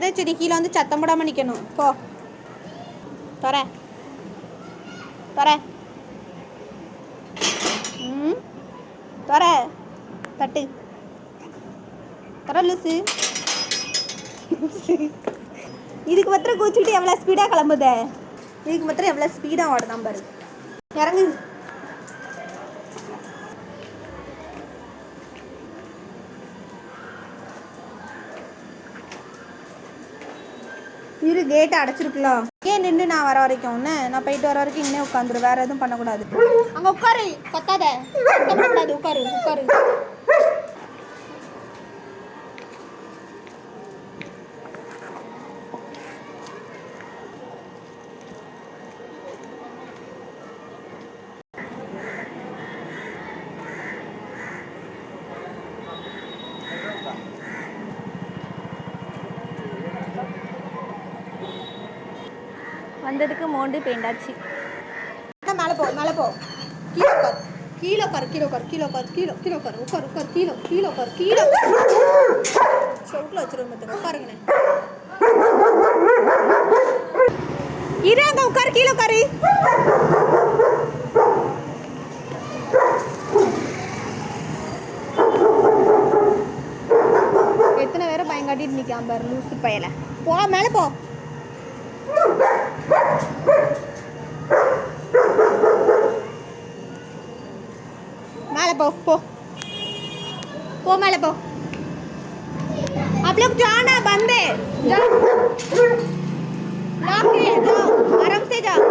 வரதட்சணை கீழே வந்து சத்தம் போடாமல் நிற்கணும் போ. தர. தர. ம். தர. தட்டு. தர லூசு. இதுக்கு மாத்திரம் கூச்சிக்கிட்டு எவ்வளோ ஸ்பீடாக கிளம்புதே? இதுக்கு மாத்திரம் எவ்வளோ ஸ்பீடாக ஓடுதான் பாரு. இறங்கு. இரு கேட்டை அடைச்சிருக்கலாம். ஏன் நின்று நான் வர வரைக்கும்? என்ன நான் போயிட்டு வர வரைக்கும் இன்னும் உட்காந்துரு. வேற எதுவும் பண்ணக்கூடாது. அங்கே உட்காரு. கத்தாத உட்காரு. உட்காரு. வந்ததுக்கு மோண்டு பெயிண்டாச்சு மேலே போ மேலே போ. கீழே உட்கார். கீழே உட்கார் கீழே உட்கார் கீழே உட்கார் கீழே கீழே உட்கார் உட்கார் உட்கார் கீழே கீழே உட்கார் கீழே செவுட்டில் வச்சிருவோம் பார்த்துங்க உட்காருங்கண்ணே இரு அங்கே உட்காரு கீழே உட்காரு. எத்தனை பேரை பயங்காட்டிட்டு நிற்காம பாரு லூசு பயல போ மேலே போ. மேலே போ போ पो மேலே போ आप लोग जाओ ना बंद है जाओ लॉक है जाओ आराम से जाओ